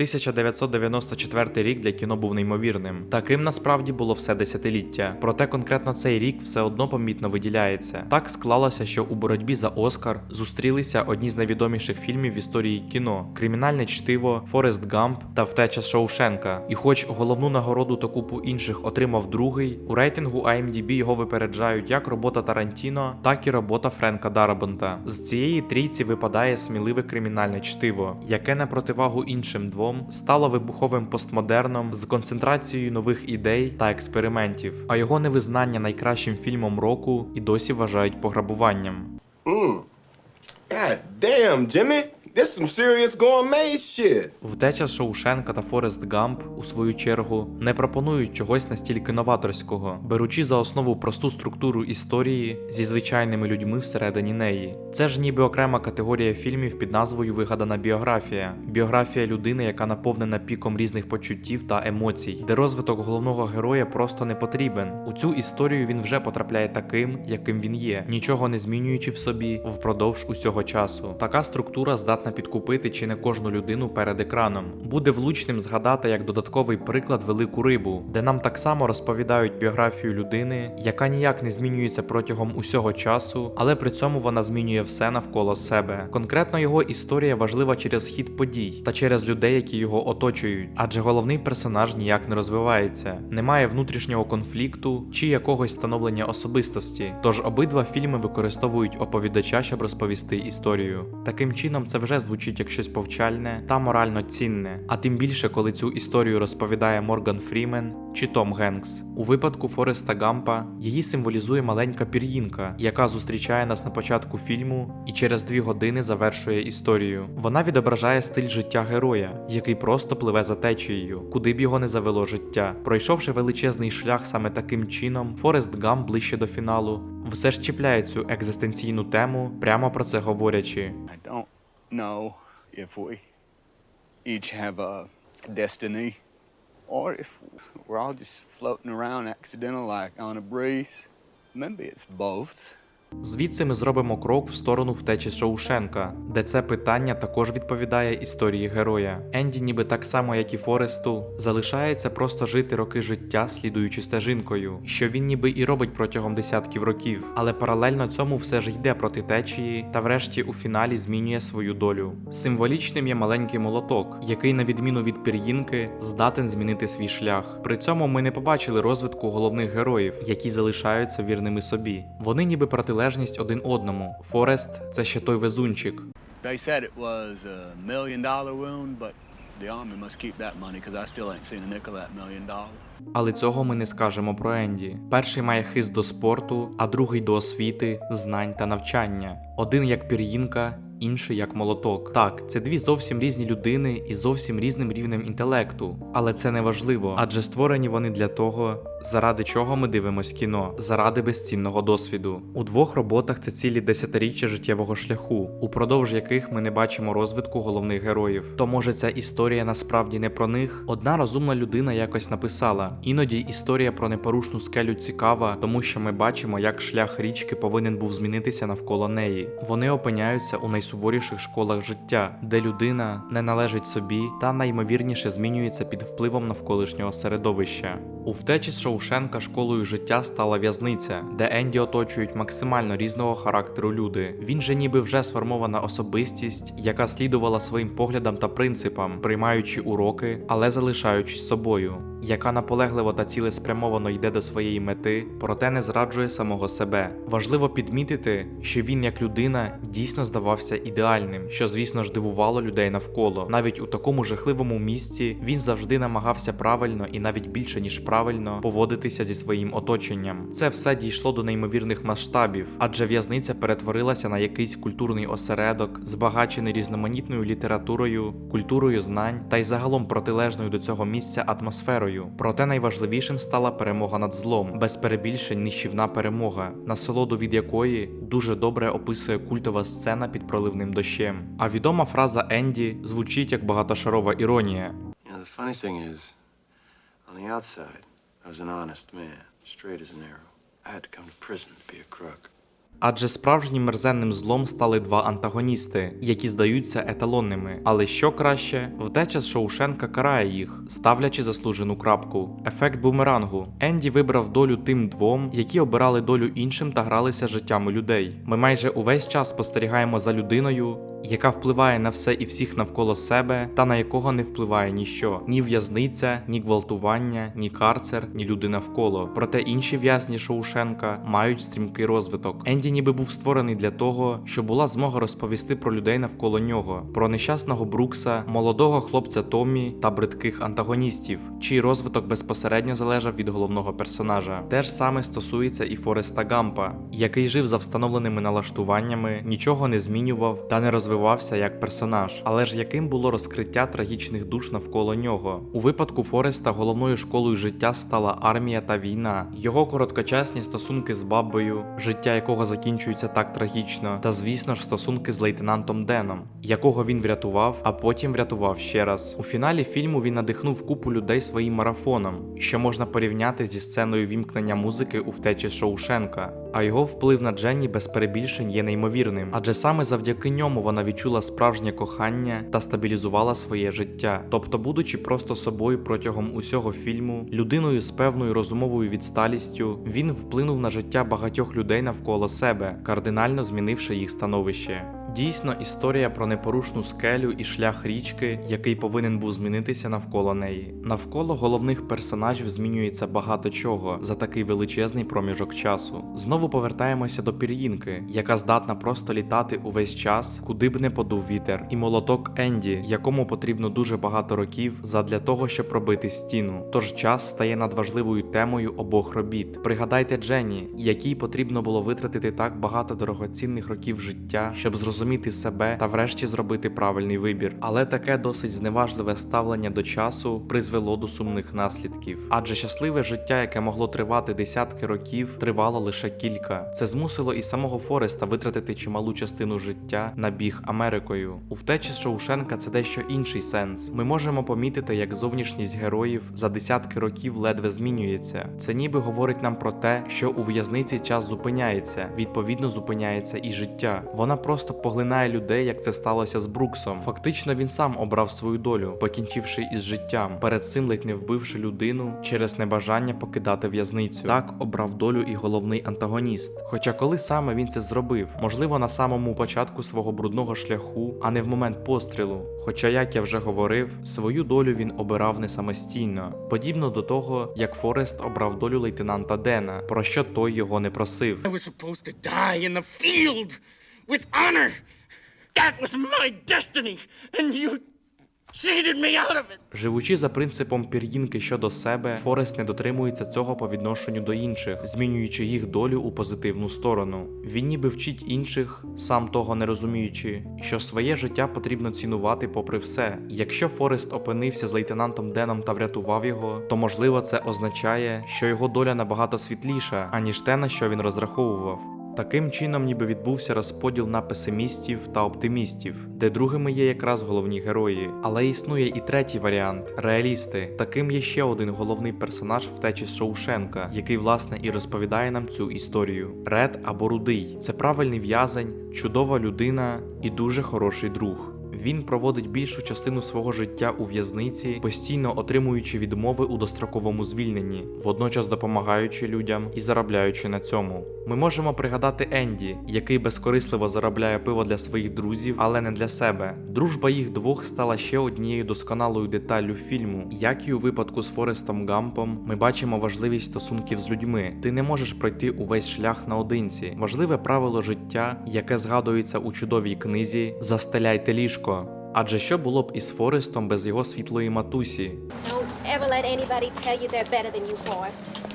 1994 рік для кіно був неймовірним. Таким насправді було все десятиліття. Проте конкретно цей рік все одно помітно виділяється. Так склалося, що у боротьбі за Оскар зустрілися одні з найвідоміших фільмів в історії кіно: кримінальне чтиво, Форест Гамп та Втеча Шоушенка. І хоч головну нагороду та купу інших отримав другий, у рейтингу IMDb його випереджають як робота Тарантіно, так і робота Френка Дарабонта. З цієї трійці випадає сміливе кримінальне чтиво, яке на противагу іншим двом стало вибуховим постмодерном з концентрацією нових ідей та експериментів. А його невизнання найкращим фільмом року і досі вважають пограбуванням. God damn, Jimmy. This some serious gourmet shit. Втеча Шоушенка та Форест Гамп, у свою чергу, не пропонують чогось настільки новаторського, беручи за основу просту структуру історії зі звичайними людьми всередині неї. Це ж ніби окрема категорія фільмів під назвою Вигадана біографія. Біографія людини, яка наповнена піком різних почуттів та емоцій, де розвиток головного героя просто не потрібен. У цю історію він вже потрапляє таким, яким він є, нічого не змінюючи в собі впродовж усього часу. Така структура здатна підкупити чи не кожну людину перед екраном. Буде влучним згадати як додатковий приклад велику рибу, де нам так само розповідають біографію людини, яка ніяк не змінюється протягом усього часу, але при цьому вона змінює все навколо себе. Конкретно його історія важлива через хід подій та через людей, які його оточують, адже головний персонаж ніяк не розвивається, немає внутрішнього конфлікту чи якогось становлення особистості. Тож обидва фільми використовують оповідача, щоб розповісти історію. Таким чином, це вже звучить як щось повчальне та морально цінне, а тим більше, коли цю історію розповідає Морган Фрімен чи Том Генкс. У випадку Фореста Гампа її символізує маленька пір'їнка, яка зустрічає нас на початку фільму і через дві години завершує історію. Вона відображає стиль життя героя, який просто пливе за течією, куди б його не завело життя. Пройшовши величезний шлях саме таким чином, Форест Гамп ближче до фіналу все ж чіпляє цю екзистенційну тему, прямо про це говорячи. Know if we each have a destiny or if we're all just floating around accidental like on a breeze. Maybe it's both. Звідси ми зробимо крок в сторону втечі Шоушенка, де це питання також відповідає історії героя. Енді, ніби так само, як і Форесту, залишається просто жити роки життя, слідуючи стежинкою, що він ніби і робить протягом десятків років, але паралельно цьому все ж йде проти течії та, врешті, у фіналі змінює свою долю. Символічним є маленький молоток, який, на відміну від пір'їнки, здатен змінити свій шлях. При цьому ми не побачили розвитку головних героїв, які залишаються вірними собі. Вони ніби протилежність один одному. Форест це ще той везунчик. They said it was a million dollar wound, but the army must keep that money because I still ain't seen a nickel that million dollars. Але цього ми не скажемо про Енді. Перший має хист до спорту, а другий до освіти, знань та навчання. Один як пір'їнка, інший як молоток. Так, це дві зовсім різні людини і зовсім різним рівнем інтелекту. Але це не важливо, адже створені вони для того, заради чого ми дивимось кіно, заради безцінного досвіду. У двох роботах це цілі десятиріччя життєвого шляху, упродовж яких ми не бачимо розвитку головних героїв. То може ця історія насправді не про них? Одна розумна людина якось написала: іноді історія про непорушну скелю цікава, тому що ми бачимо, як шлях річки повинен був змінитися навколо неї. Вони опиняються у найсуворіших школах життя, де людина не належить собі та найімовірніше змінюється під впливом навколишнього середовища. У втечі з Шоушенка школою життя стала в'язниця, де Енді оточують максимально різного характеру люди. Він же ніби вже сформована особистість, яка слідувала своїм поглядам та принципам, приймаючи уроки, але залишаючись собою, яка наполегливо та цілеспрямовано йде до своєї мети, проте не зраджує самого себе. Важливо підмітити, що він як людина дійсно здавався ідеальним, що звісно ж дивувало людей навколо. Навіть у такому жахливому місці він завжди намагався правильно і навіть більше ніж правильно поводитися зі своїм оточенням. Це все дійшло до неймовірних масштабів, адже в'язниця перетворилася на якийсь культурний осередок, збагачений різноманітною літературою, культурою знань та й загалом протилежною до цього місця атмосферою. Проте найважливішим стала перемога над злом, без перебільшень нищівна перемога, насолоду від якої дуже добре описує культова сцена під проливним дощем. А відома фраза Енді звучить як багатошарова іронія. You the funny thing is, on the outside, I was an honest man, straight as an arrow. I had to come to prison to be a crook. Адже справжнім мерзенним злом стали два антагоністи, які здаються еталонними. Але що краще, втеча з Шоушенка карає їх, ставлячи заслужену крапку. Ефект бумерангу. Енді вибрав долю тим двом, які обирали долю іншим та гралися життями людей. Ми майже увесь час спостерігаємо за людиною, яка впливає на все і всіх навколо себе, та на якого не впливає ніщо: ні в'язниця, ні гвалтування, ні карцер, ні люди навколо. Проте інші в'язні Шоушенка мають стрімкий розвиток. Енді ніби був створений для того, щоб була змога розповісти про людей навколо нього, про нещасного Брукса, молодого хлопця Томмі та бридких антагоністів, чий розвиток безпосередньо залежав від головного персонажа. Те ж саме стосується і Фореста Гампа, який жив за встановленими налаштуваннями, нічого не змінював та не розвивався як персонаж. Але ж яким було розкриття трагічних душ навколо нього? У випадку Фореста головною школою життя стала армія та війна, його короткочасні стосунки з бабою, життя якого закінчується так трагічно, та звісно ж стосунки з лейтенантом Деном, якого він врятував, а потім врятував ще раз. У фіналі фільму він надихнув купу людей своїм марафоном, що можна порівняти зі сценою вімкнення музики у втечі Шоушенка. А його вплив на Дженні без перебільшень є неймовірним, адже саме завдяки ньому вона відчула справжнє кохання та стабілізувала своє життя. Тобто, будучи просто собою протягом усього фільму, людиною з певною розумовою відсталістю, він вплинув на життя багатьох людей навколо себе, кардинально змінивши їх становище. Дійсно, історія про непорушну скелю і шлях річки, який повинен був змінитися навколо неї. Навколо головних персонажів змінюється багато чого за такий величезний проміжок часу. Знову повертаємося до пір'їнки, яка здатна просто літати увесь час, куди б не подув вітер, і молоток Енді, якому потрібно дуже багато років задля того, щоб пробити стіну. Тож час стає надважливою темою обох робіт. Пригадайте Дженні, якій потрібно було витратити так багато дорогоцінних років життя, щоб зрозуміти себе та врешті зробити правильний вибір. Але таке досить зневажливе ставлення до часу призвело до сумних наслідків. Адже щасливе життя, яке могло тривати десятки років, тривало лише кілька. Це змусило і самого Фореста витратити чималу частину життя на біг Америкою. У втечі з Шоушенка це дещо інший сенс. Ми можемо помітити, як зовнішність героїв за десятки років ледве змінюється. Це ніби говорить нам про те, що у в'язниці час зупиняється, відповідно зупиняється і життя. Вона просто поглинає людей, як це сталося з Бруксом. Фактично він сам обрав свою долю, покінчивши із життям, перед цим ледь не вбивши людину через небажання покидати в'язницю. Так обрав долю і головний антагоніст. Хоча коли саме він це зробив, можливо, на самому початку свого брудного шляху, а не в момент пострілу. Хоча, як я вже говорив, свою долю він обирав не самостійно, подібно до того, як Форест обрав долю лейтенанта Дена, про що той його не просив. I was supposed to die in the field with honor. That was my destiny, and you me out of it. Живучи за принципом пір'їнки щодо себе, Форест не дотримується цього по відношенню до інших, змінюючи їх долю у позитивну сторону. Він ніби вчить інших, сам того не розуміючи, що своє життя потрібно цінувати попри все. Якщо Форест опинився з лейтенантом Деном та врятував його, то можливо це означає, що його доля набагато світліша, аніж те, на що він розраховував. Таким чином, ніби відбувся розподіл на песимістів та оптимістів, де другими є якраз головні герої. Але існує і третій варіант реалісти. Таким є ще один головний персонаж втечі Шоушенка, який власне і розповідає нам цю історію. Ред або рудий це правильний в'язень, чудова людина і дуже хороший друг. Він проводить більшу частину свого життя у в'язниці, постійно отримуючи відмови у достроковому звільненні, водночас допомагаючи людям і заробляючи на цьому. Ми можемо пригадати Енді, який безкорисливо заробляє пиво для своїх друзів, але не для себе. Дружба їх двох стала ще однією досконалою деталлю фільму. Як і у випадку з Форестом Гампом, ми бачимо важливість стосунків з людьми. Ти не можеш пройти увесь шлях наодинці. Важливе правило життя, яке згадується у чудовій книзі Застеляйте ліжко. Адже що було б із Форестом без його світлої матусі? Don't ever let anybody tell you they're better than you, Forrest.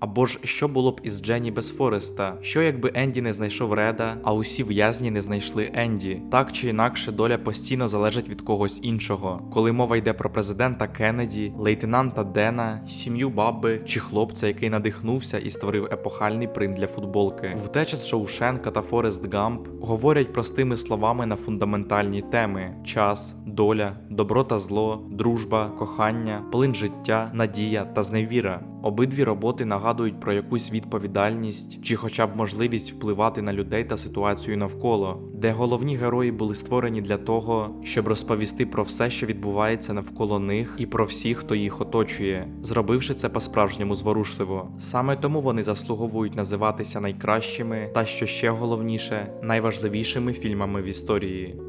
Або ж що було б із Дженні без Фореста? Що якби Енді не знайшов Реда, а усі в'язні не знайшли Енді? Так чи інакше доля постійно залежить від когось іншого. Коли мова йде про президента Кеннеді, лейтенанта Дена, сім'ю Бабби чи хлопця, який надихнувся і створив епохальний принт для футболки. Втеча з Шоушенка та Форест Гамп говорять простими словами на фундаментальні теми: час, доля, добро та зло, дружба, кохання, плин життя, надія та зневіра. Обидві роботи нагадують нагадують про якусь відповідальність чи хоча б можливість впливати на людей та ситуацію навколо, де головні герої були створені для того, щоб розповісти про все, що відбувається навколо них, і про всіх, хто їх оточує, зробивши це по-справжньому зворушливо. Саме тому вони заслуговують називатися найкращими та, що ще головніше, найважливішими фільмами в історії.